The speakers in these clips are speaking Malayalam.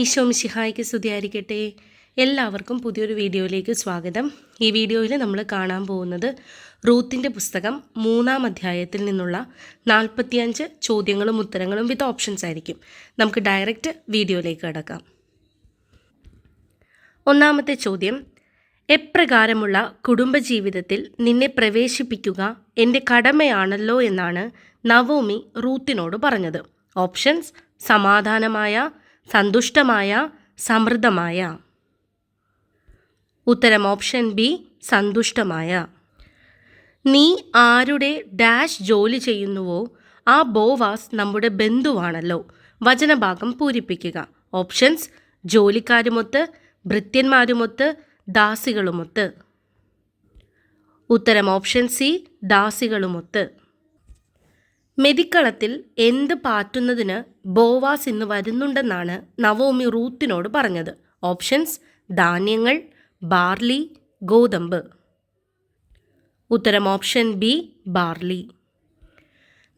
ഈശോ മിശിഹായ്ക്ക് സ്തുതിയായിരിക്കട്ടെ. എല്ലാവർക്കും പുതിയൊരു വീഡിയോയിലേക്ക് സ്വാഗതം. ഈ വീഡിയോയിൽ നമ്മൾ കാണാൻ പോകുന്നത് റൂത്തിന്റെ പുസ്തകം മൂന്നാം അധ്യായത്തിൽ നിന്നുള്ള നാൽപ്പത്തിയഞ്ച് ചോദ്യങ്ങളും ഉത്തരങ്ങളും വിത്ത് ഓപ്ഷൻസ് ആയിരിക്കും. നമുക്ക് ഡയറക്റ്റ് വീഡിയോയിലേക്ക് കിടക്കാം. ഒന്നാമത്തെ ചോദ്യം എപ്രകാരമുള്ള കുടുംബജീവിതത്തിൽ നിന്നെ പ്രവേശിപ്പിക്കുക എന്റെ കടമയാണല്ലോ എന്നാണ് നവോമി റൂത്തിനോട് പറഞ്ഞത്. ഓപ്ഷൻസ് സമാധാനമായ സന്തുഷ്ടമായ സമൃദ്ധമായ. ഉത്തരം ഓപ്ഷൻ ബി സന്തുഷ്ടമായ. നീ ആരുടെ ഡാഷ് ജോലി ചെയ്യുന്നുവോ ആ ബോവാസ് നമ്മുടെ ബന്ധുവാണല്ലോ. വചനഭാഗം പൂരിപ്പിക്കുക. ഓപ്ഷൻസ് ജോലിക്കാരുമൊത്ത് ഭൃത്യന്മാരുമൊത്ത് ദാസികളുമൊത്ത്. ഉത്തരം ഓപ്ഷൻ സി ദാസികളുമൊത്ത്. മെതിക്കളത്തിൽ എന്ത് പാറ്റുന്നതിന് ബോവാസ് ഇന്ന് വരുന്നുണ്ടെന്നാണ് നവോമി റൂത്തിനോട് പറഞ്ഞത്. ഓപ്ഷൻസ് ധാന്യങ്ങൾ ബാർലി ഗോതമ്പ്. ഉത്തരം ഓപ്ഷൻ ബി ബാർലി.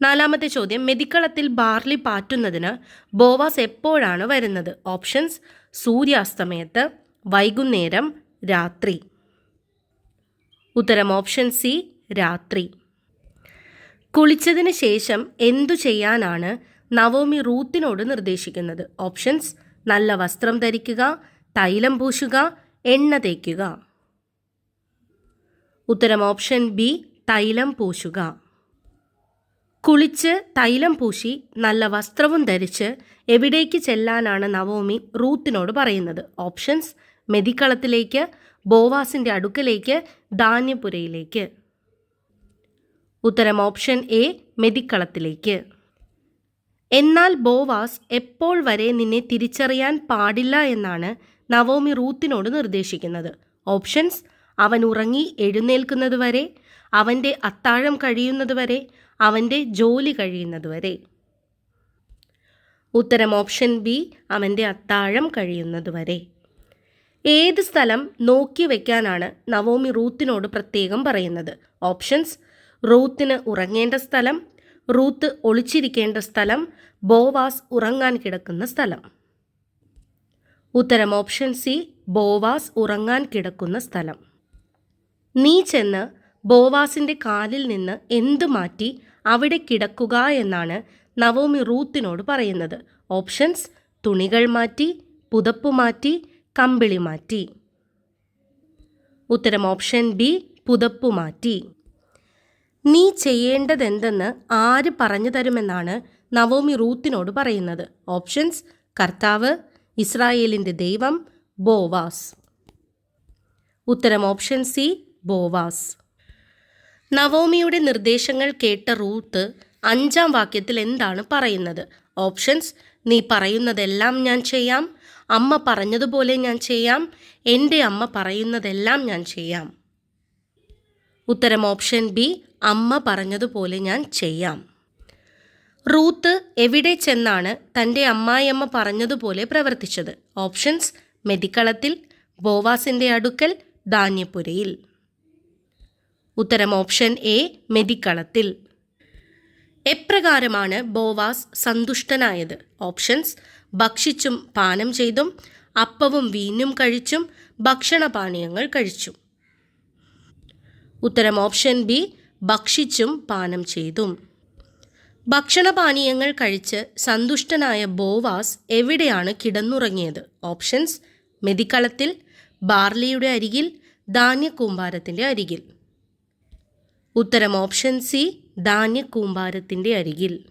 നാലാമത്തെ ചോദ്യം മെതിക്കളത്തിൽ ബാർലി പാറ്റുന്നതിന് ബോവാസ് എപ്പോഴാണ് വരുന്നത്? ഓപ്ഷൻസ് സൂര്യാസ്തമയത്ത് വൈകുന്നേരം രാത്രി. ഉത്തരം ഓപ്ഷൻ സി രാത്രി. കുളിച്ചതിന് ശേഷം എന്തു ചെയ്യാനാണ് നവോമി റൂത്തിനോട് നിർദ്ദേശിക്കുന്നത്? ഓപ്ഷൻസ് നല്ല വസ്ത്രം ധരിക്കുക തൈലം പൂശുക എണ്ണ തേക്കുക. ഉത്തരം ഓപ്ഷൻ ബി തൈലം പൂശുക. കുളിച്ച് തൈലം പൂശി നല്ല വസ്ത്രവും ധരിച്ച് എവിടേക്ക് ചെല്ലാനാണ് നവോമി റൂത്തിനോട് പറയുന്നത്? ഓപ്ഷൻസ് മെതിക്കളത്തിലേക്ക് ബോവാസിന്റെ അടുക്കലേക്ക് ധാന്യപുരയിലേക്ക് ഉത്തരം ഓപ്ഷൻ എ മെതിക്കളത്തിലേക്ക്. എന്നാൽ ബോവാസ് എപ്പോൾ വരെ നിന്നെ തിരിച്ചറിയാൻ പാടില്ല എന്നാണ് നവോമി റൂത്തിനോട് നിർദ്ദേശിക്കുന്നത്. ഓപ്ഷൻസ് അവൻ ഉറങ്ങി എഴുന്നേൽക്കുന്നതുവരെ അവന്റെ അത്താഴം കഴിയുന്നതുവരെ അവന്റെ ജോലി കഴിയുന്നതുവരെ ഉത്തരം ഓപ്ഷൻ ബി അവന്റെ അത്താഴം കഴിയുന്നതുവരെ ഏത് സ്ഥലം നോക്കി വയ്ക്കാനാണ് നവോമി റൂത്തിനോട് പ്രത്യേകം പറയുന്നത്? ഓപ്ഷൻസ് റൂത്തിന് ഉറങ്ങേണ്ട സ്ഥലം റൂത്ത് ഒളിച്ചിരിക്കേണ്ട സ്ഥലം ബോവാസ് ഉറങ്ങാൻ കിടക്കുന്ന സ്ഥലം. ഉത്തരം ഓപ്ഷൻ സി ബോവാസ് ഉറങ്ങാൻ കിടക്കുന്ന സ്ഥലം. നീ ചെന്ന് ബോവാസിന്റെ കാലിൽ നിന്ന് എന്ത് മാറ്റി അവിടെ കിടക്കുക എന്നാണ് നവോമി റൂത്തിനോട് പറയുന്നത്. ഓപ്ഷൻസ് തുണികൾ മാറ്റി പുതപ്പ് മാറ്റി കമ്പിളി മാറ്റി. ഉത്തരം ഓപ്ഷൻ ബി പുതപ്പ് മാറ്റി. നീ ചെയ്യേണ്ടതെന്തെന്ന് ആര് പറഞ്ഞു തരുമെന്നാണ് നവോമി റൂത്തിനോട് പറയുന്നത്. ഓപ്ഷൻസ് കർത്താവ് ഇസ്രായേലിന്റെ ദൈവം ബോവാസ്. ഉത്തരം ഓപ്ഷൻ സി ബോവാസ്. നവോമിയുടെ നിർദ്ദേശങ്ങൾ കേട്ട റൂത്ത് അഞ്ചാം വാക്യത്തിൽ എന്താണ് പറയുന്നത്? ഓപ്ഷൻസ് നീ പറയുന്നതെല്ലാം ഞാൻ ചെയ്യാം. അമ്മ പറഞ്ഞതുപോലെ ഞാൻ ചെയ്യാം. എന്റെ അമ്മ പറയുന്നതെല്ലാം ഞാൻ ചെയ്യാം. ഉത്തരം ഓപ്ഷൻ ബി അമ്മ പറഞ്ഞതുപോലെ ഞാൻ ചെയ്യാം. റൂത്ത് എവിടെ ചെന്നാണ് തന്റെ അമ്മായിയമ്മ പറഞ്ഞതുപോലെ പ്രവർത്തിച്ചത്? ഓപ്ഷൻസ് മെതിക്കളത്തിൽ ബോവാസിന്റെ അടുക്കൽ ധാന്യപുരയിൽ ഉത്തരം ഓപ്ഷൻ എ മെതിക്കളത്തിൽ എപ്രകാരമാണ് ബോവാസ് സന്തുഷ്ടനായത്? ഓപ്ഷൻസ് ഭക്ഷിച്ചും പാനം ചെയ്തും അപ്പവും വീഞ്ഞും കഴിച്ചും ഭക്ഷണപാനീയങ്ങൾ കഴിച്ചു. ഉത്തരം ഓപ്ഷൻ ബി ഭക്ഷിച്ചും പാനം ചെയ്തും. ഭക്ഷണപാനീയങ്ങൾ കഴിച്ച് സന്തുഷ്ടനായ ബോവാസ് എവിടെയാണ് കിടന്നുറങ്ങിയത്? ഓപ്ഷൻസ് മെതിക്കളത്തിൽ ബാർലിയുടെ അരികിൽ ധാന്യക്കൂമ്പാരത്തിന്റെ അരികിൽ. ഉത്തരം ഓപ്ഷൻ സി ധാന്യക്കൂമ്പാരത്തിന്റെ അരികിൽ.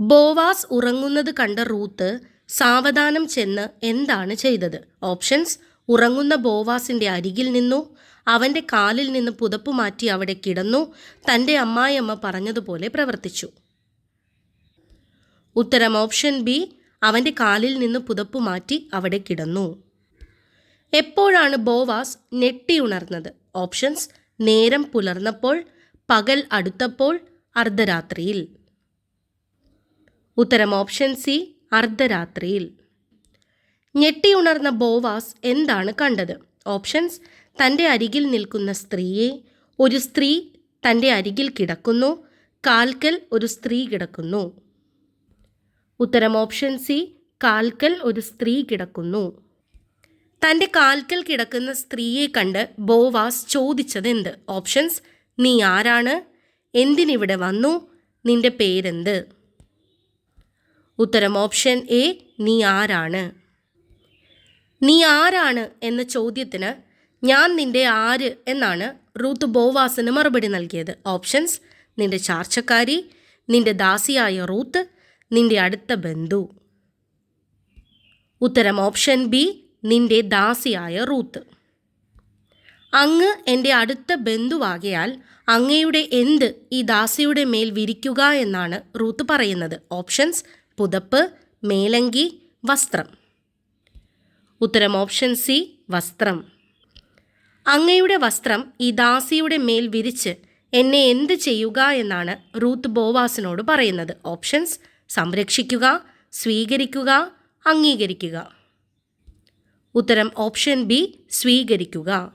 ബോവാസ് ഉറങ്ങുന്നത് കണ്ട റൂത്ത് സാവധാനം ചെന്ന് എന്താണ് ചെയ്തത്? ഓപ്ഷൻസ് ഉറങ്ങുന്ന ബോവാസിന്റെ അരികിൽ നിന്നു അവന്റെ കാലിൽ നിന്ന് പുതപ്പ് മാറ്റി അവിടെ കിടന്നു. തന്റെ അമ്മായിയമ്മ പറഞ്ഞതുപോലെ പ്രവർത്തിച്ചു. ഉത്തരം ഓപ്ഷൻ ബി അവന്റെ കാലിൽ നിന്ന് പുതപ്പ് മാറ്റി അവിടെ കിടന്നു. എപ്പോഴാണ് ബോവാസ് ഞെട്ടിയുണർന്നത് ഓപ്ഷൻസ് നേരം പുലർന്നപ്പോൾ പകൽ അടുത്തപ്പോൾ അർദ്ധരാത്രിയിൽ. ഉത്തരം ഓപ്ഷൻ സി അർദ്ധരാത്രിയിൽ. ഞെട്ടിയുണർന്ന ബോവാസ് എന്താണ് കണ്ടത്? ഓപ്ഷൻസ് തന്റെ അരികിൽ നിൽക്കുന്ന സ്ത്രീയെ ഒരു സ്ത്രീ തന്റെ അരികിൽ കിടക്കുന്നു കാൽക്കൽ ഒരു സ്ത്രീ കിടക്കുന്നു. ഉത്തരം ഓപ്ഷൻ സി കാൽക്കൽ ഒരു സ്ത്രീ കിടക്കുന്നു. തന്റെ കാൽക്കൽ കിടക്കുന്ന സ്ത്രീയെ കണ്ട് ബോവാസ് ചോദിച്ചതെന്ത്? ഓപ്ഷൻസ് നീ ആരാണ്? എന്തിനിവിടെ വന്നു? നിന്റെ പേരെന്ത്? ഉത്തരം ഓപ്ഷൻ എ നീ ആരാണ്? നീ ആരാണ്? എന്ന ചോദ്യത്തിന് ഞാൻ നിന്റെ ആര് എന്നാണ് റൂത്ത് ബോവാസിന് മറുപടി നൽകിയത്. ഓപ്ഷൻസ് നിന്റെ ചാർച്ചക്കാരി നിന്റെ ദാസിയായ റൂത്ത് നിന്റെ അടുത്ത ബന്ധു. ഉത്തരം ഓപ്ഷൻ ബി നിന്റെ ദാസിയായ റൂത്ത്. അങ്ങ് എന്റെ അടുത്ത ബന്ധുവാകയാൽ അങ്ങയുടെ എന്ത് ഈ ദാസിയുടെ മേൽ വിരിക്കുക എന്നാണ് റൂത്ത് പറയുന്നത്. ഓപ്ഷൻസ് പുതപ്പ് മേലങ്കി വസ്ത്രം. ഉത്തരം ഓപ്ഷൻ സി വസ്ത്രം. അങ്ങയുടെ വസ്ത്രം ഈ ദാസിയുടെ മേൽ വിരിച്ച് എന്നെ എന്ത് ചെയ്യുക എന്നാണ് റൂത്ത് ബോവാസിനോട് പറയുന്നത്. ഓപ്ഷൻസ് സംരക്ഷിക്കുക സ്വീകരിക്കുക അംഗീകരിക്കുക. ഉത്തരം ഓപ്ഷൻ ബി സ്വീകരിക്കുക.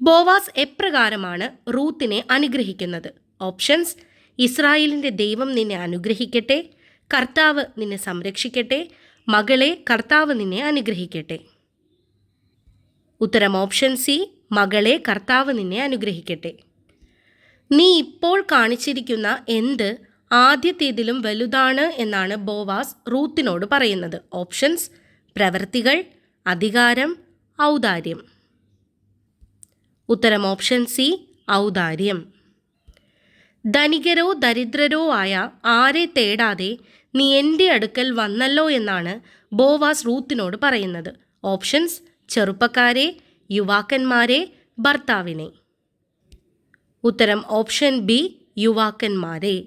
ബോവാസ് എപ്രകാരമാണ് റൂത്തിനെ അനുഗ്രഹിക്കുന്നത്? ഓപ്ഷൻസ് ഇസ്രായേലിന്റെ ദൈവം നിന്നെ അനുഗ്രഹിക്കട്ടെ കർത്താവ് നിന്നെ സംരക്ഷിക്കട്ടെ മകളെ കർത്താവ് നിന്നെ അനുഗ്രഹിക്കട്ടെ. ഉത്തരം ഓപ്ഷൻ സി മകളെ കർത്താവ് നിന്നെ അനുഗ്രഹിക്കട്ടെ. നീ ഇപ്പോൾ കാണിച്ചിരിക്കുന്ന എന്ത് ആദ്യത്തേതിലും വലുതാണ് എന്നാണ് ബോവാസ് റൂത്തിനോട് പറയുന്നത്. ഓപ്ഷൻസ് പ്രവൃത്തികൾ അധികാരം ഔദാര്യം. ഉത്തരം ഓപ്ഷൻ സി ഔദാര്യം. ധനികരോ ദരിദ്രരോ ആയ ആരെ തേടാതെ നീ എന്റെ അടുക്കൽ വന്നല്ലോ എന്നാണ് ബോവാസ് റൂത്തിനോട് പറയുന്നത്. ഓപ്ഷൻസ് ചെറുപ്പക്കാരെ യുവാക്കന്മാരെ ഭർത്താവിനെ. ഉത്തരം ഓപ്ഷൻ ബി യുവാക്കന്മാരെ.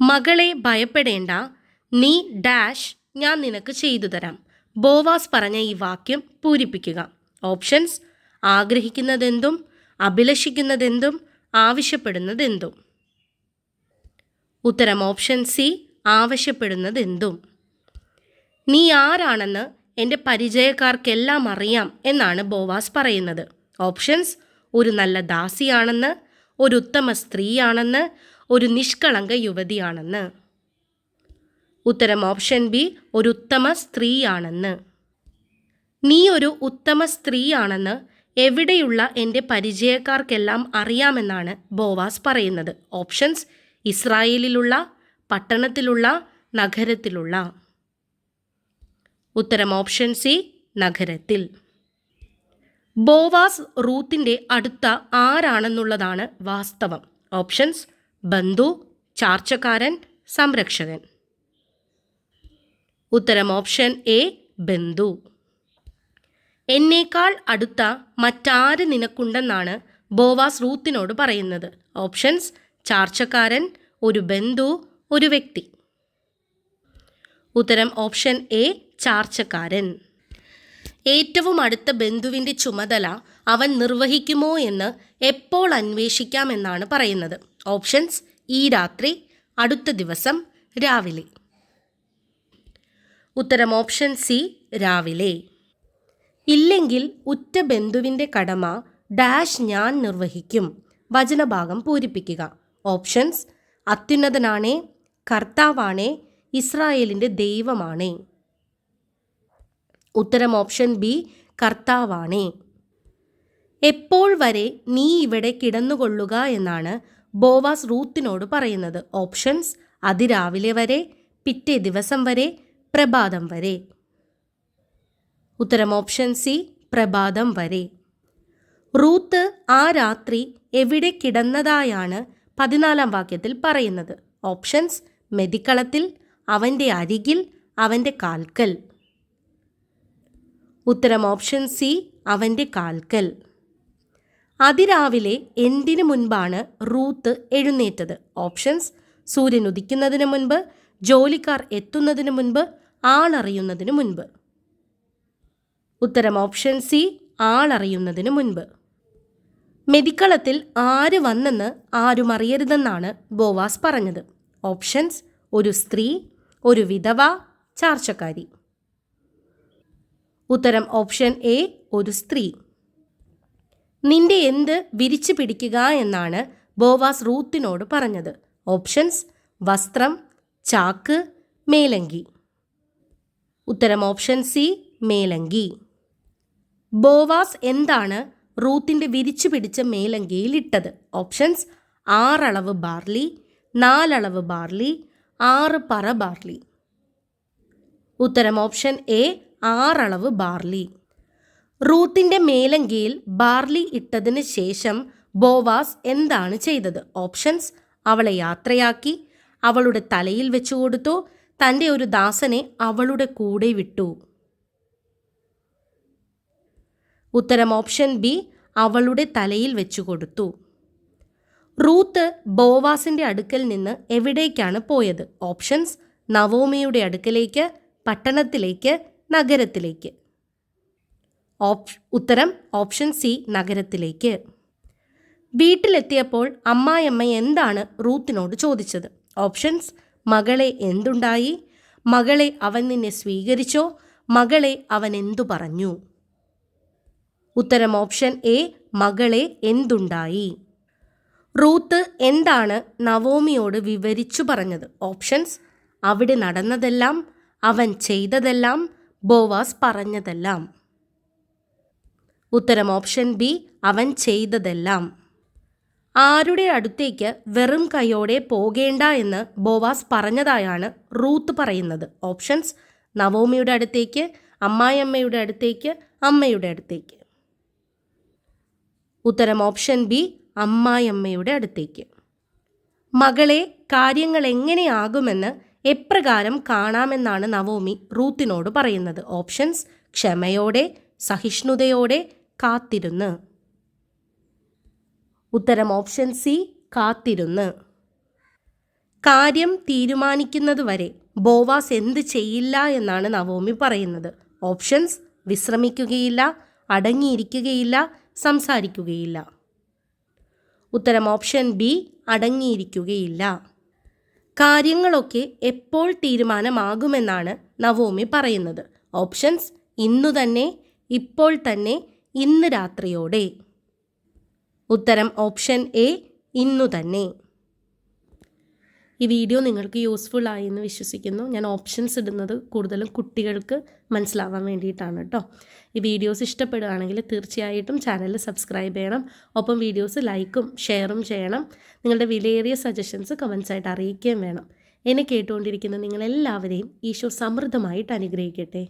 മകളെ ഭയപ്പെടേണ്ട നീ ഡാഷ് ഞാൻ നിനക്ക് ചെയ്തു തരാം. ബോവാസ് പറഞ്ഞ ഈ വാക്യം പൂരിപ്പിക്കുക. ഓപ്ഷൻസ് ആഗ്രഹിക്കുന്നതെന്തും അഭിലഷിക്കുന്നതെന്തും ആവശ്യപ്പെടുന്നതെന്തും. ഉത്തരം ഓപ്ഷൻ സി ആവശ്യപ്പെടുന്നതെന്തും. നീ ആരാണെന്ന് എന്റെ പരിചയക്കാർക്കെല്ലാം അറിയാം എന്നാണ് ബോവാസ് പറയുന്നത്. ഓപ്ഷൻസ് ഒരു നല്ല ദാസിയാണെന്ന് ഒരു ഉത്തമ സ്ത്രീയാണെന്ന് ഒരു നിഷ്കളങ്ക യുവതിയാണെന്ന്. ഉത്തരം ഓപ്ഷൻ ബി ഒരു ഉത്തമ സ്ത്രീയാണെന്ന്. നീ ഒരു ഉത്തമ സ്ത്രീയാണെന്ന് എവിടെയുള്ള എന്റെ പരിചയക്കാർക്കെല്ലാം അറിയാമെന്നാണ് ബോവാസ് പറയുന്നത്. ഓപ്ഷൻസ് ഇസ്രായേലിലുള്ള പട്ടണത്തിലുള്ള നഗരത്തിലുള്ള. ഉത്തരം ഓപ്ഷൻ സി നഗരത്തിൽ. ബോവാസ് റൂത്തിന്റെ അടുത്ത ആരാണെന്നുള്ളതാണ് വാസ്തവം. ഓപ്ഷൻസ് ബന്ധു ചാർച്ചക്കാരൻ സംരക്ഷകൻ. ഉത്തരം ഓപ്ഷൻ എ ബന്ധു. എന്നേക്കാൾ അടുത്ത മറ്റാര് നിനക്കുണ്ടെന്നാണ് ബോവാസ് റൂത്തിനോട് പറയുന്നത്. ഓപ്ഷൻസ് ചാർച്ചക്കാരൻ ഒരു ബന്ധു ഒരു വ്യക്തി. ഉത്തരം ഓപ്ഷൻ എ ചാർച്ചക്കാരൻ. ഏറ്റവും അടുത്ത ബന്ധുവിന്റെ ചുമതല അവൻ നിർവഹിക്കുമോ എന്ന് എപ്പോൾ അന്വേഷിക്കാമെന്നാണ് പറയുന്നത്. ഓപ്ഷൻസ് ഈ രാത്രി അടുത്ത ദിവസം രാവിലെ. ഉത്തരം ഓപ്ഷൻ സി രാവിലെ. ഇല്ലെങ്കിൽ ഉറ്റ ബന്ധുവിന്റെ കടമ ഡാഷ് ഞാൻ നിർവഹിക്കും. വചനഭാഗം പൂരിപ്പിക്കുക. ഓപ്ഷൻസ് അത്യുന്നതനാണേ കർത്താവാണേ ഇസ്രായേലിന്റെ ദൈവമാണേ. ഉത്തരം ഓപ്ഷൻ ബി കർത്താവാണേ. എപ്പോൾ വരെ നീ ഇവിടെ കിടന്നുകൊള്ളുക എന്നാണ് ബോവാസ് റൂത്തിനോട് പറയുന്നത്. ഓപ്ഷൻസ് അതിരാവിലെ വരെ പിറ്റേ ദിവസം വരെ പ്രഭാതം വരെ. ഉത്തരം ഓപ്ഷൻ സി പ്രഭാതം വരെ. റൂത്ത് ആ രാത്രി എവിടെ കിടന്നതായാണ് പതിനാലാം വാക്യത്തിൽ പറയുന്നത്. ഓപ്ഷൻസ് മെതിക്കളത്തിൽ അവന്റെ അരികിൽ അവന്റെ കാൽക്കൽ. ഉത്തരം ഓപ്ഷൻ സി അവന്റെ കാൽക്കൽ. അതിരാവിലെ എന്തിനു മുൻപാണ് റൂത്ത് എഴുന്നേറ്റത്? ഓപ്ഷൻസ് സൂര്യൻ ഉദിക്കുന്നതിന് മുൻപ് ജോലിക്കാർ എത്തുന്നതിന് മുൻപ് ആളറിയുന്നതിന് മുൻപ്. ഉത്തരം ഓപ്ഷൻ സി ആളറിയുന്നതിന് മുൻപ്. മെതിക്കളത്തിൽ ആര് വന്നെന്ന് ആരും അറിയരുതെന്നാണ് ബോവാസ് പറഞ്ഞത്. ഓപ്ഷൻസ് ഒരു സ്ത്രീ ഒരു വിധവ ചാർച്ചക്കാരി. ഉത്തരം ഓപ്ഷൻ എ ഒരു സ്ത്രീ. നിന്റെ എന്ത് വിരിച്ചു പിടിക്കുക എന്നാണ് ബോവാസ് റൂത്തിനോട് പറഞ്ഞത്. ഓപ്ഷൻസ് വസ്ത്രം ചാക്ക് മേലങ്കി. ഉത്തരം ഓപ്ഷൻ സി മേലങ്കി. ബോവാസ് എന്താണ് റൂത്തിന്റെ വിരിച്ചു പിടിച്ച മേലങ്കിയിൽ ഇട്ടത്? ഓപ്ഷൻസ് ആറളവ് ബാർലി നാലളവ് ബാർലി ആറ് പറ ബാർലി. ഉത്തരം ഓപ്ഷൻ എ ആറളവ് ബാർലി. റൂത്തിന്റെ മേലങ്കിയിൽ ബാർലി ഇട്ടതിന് ശേഷം ബോവാസ് എന്താണ് ചെയ്തത്? ഓപ്ഷൻസ്. അവളെ യാത്രയാക്കി. അവളുടെ തലയിൽ വെച്ചു കൊടുത്തു. തന്റെ ഒരു ദാസനെ അവളുടെ കൂടെ വിട്ടു. ഉത്തരം ഓപ്ഷൻ ബി. അവളുടെ തലയിൽ വെച്ചു കൊടുത്തു. റൂത്ത് ബോവാസിന്റെ അടുക്കൽ നിന്ന് എവിടേക്കാണ് പോയത്? ഓപ്ഷൻസ്. നവോമിയുടെ അടുക്കലേക്ക് പട്ടണത്തിലേക്ക് നഗരത്തിലേക്ക്. ഉത്തരം ഓപ്ഷൻ സി നഗരത്തിലേക്ക്. വീട്ടിലെത്തിയപ്പോൾ അമ്മായിയമ്മ എന്താണ് റൂത്തിനോട് ചോദിച്ചത്? ഓപ്ഷൻസ് മകളെ എന്തുണ്ടായി? മകളെ അവൻ നിന്നെ സ്വീകരിച്ചോ? മകളെ അവൻ എന്തു പറഞ്ഞു? ഉത്തരം ഓപ്ഷൻ എ മകളെ എന്തുണ്ടായി? റൂത്ത് എന്താണ് നവോമിയോട് വിവരിച്ചു പറഞ്ഞത്? ഓപ്ഷൻസ് അവിടെ നടന്നതെല്ലാം അവൻ ചെയ്തതെല്ലാം ബോവാസ് പറഞ്ഞതെല്ലാം. ഉത്തരം ഓപ്ഷൻ ബി അവൻ ചെയ്തതെല്ലാം. ആരുടെ അടുത്തേക്ക് വെറും കൈയോടെ പോകേണ്ട എന്ന് ബോവാസ് പറഞ്ഞതായാണ് റൂത്ത് പറയുന്നത്. ഓപ്ഷൻസ് നവോമിയുടെ അടുത്തേക്ക് അമ്മായിയമ്മയുടെ അടുത്തേക്ക് അമ്മയുടെ അടുത്തേക്ക്. ഉത്തരം ഓപ്ഷൻ ബി അമ്മായിയമ്മയുടെ അടുത്തേക്ക്. മകളെ കാര്യങ്ങൾ എങ്ങനെയാകുമെന്ന് എപ്രകാരം കാണാമെന്നാണ് നവോമി റൂത്തിനോട് പറയുന്നത്. ഓപ്ഷൻസ് ക്ഷമയോടെ സഹിഷ്ണുതയോടെ കാത്തിരുന്ന്. ഉത്തരം ഓപ്ഷൻ സി കാത്തിരുന്ന്. കാര്യം തീരുമാനിക്കുന്നതുവരെ ബോവാസ് എന്ത് ചെയ്യില്ല എന്നാണ് നവോമി പറയുന്നത്. ഓപ്ഷൻസ് വിശ്രമിക്കുകയില്ല അടങ്ങിയിരിക്കുകയില്ല സംസാരിക്കുകയില്ല. ഉത്തരം ഓപ്ഷൻ ബി അടങ്ങിയിരിക്കുകയില്ല. കാര്യങ്ങളൊക്കെ എപ്പോൾ തീരുമാനമാകുമെന്നാണ് നവോമി പറയുന്നത്. ഓപ്ഷൻസ് ഇന്നു തന്നെ ഇപ്പോൾ തന്നെ ഇന്ന് രാത്രിയോടെ. ഉത്തരം ഓപ്ഷൻ എ ഇന്നു തന്നെ. ഈ വീഡിയോ നിങ്ങൾക്ക് യൂസ്ഫുൾ ആയി എന്ന് വിശ്വസിക്കുന്നു. ഞാൻ ഓപ്ഷൻസ് ഇടുന്നത് കൂടുതലും കുട്ടികൾക്ക് മനസ്സിലാവാൻ വേണ്ടിയിട്ടാണ് കേട്ടോ ഈ വീഡിയോസ് ഇഷ്ടപ്പെടുകയാണെങ്കിൽ തീർച്ചയായിട്ടും ചാനൽ സബ്സ്ക്രൈബ് ചെയ്യണം. ഒപ്പം വീഡിയോസ് ലൈക്കും ഷെയറും ചെയ്യണം. നിങ്ങളുടെ വിലയേറിയ സജഷൻസ് കമൻസ് ആയിട്ട് അറിയിക്കുകയും വേണം. എന്നെ കേട്ടുകൊണ്ടിരിക്കുന്ന നിങ്ങളെല്ലാവരെയും ഈശോ സമൃദ്ധമായിട്ട് അനുഗ്രഹിക്കട്ടെ.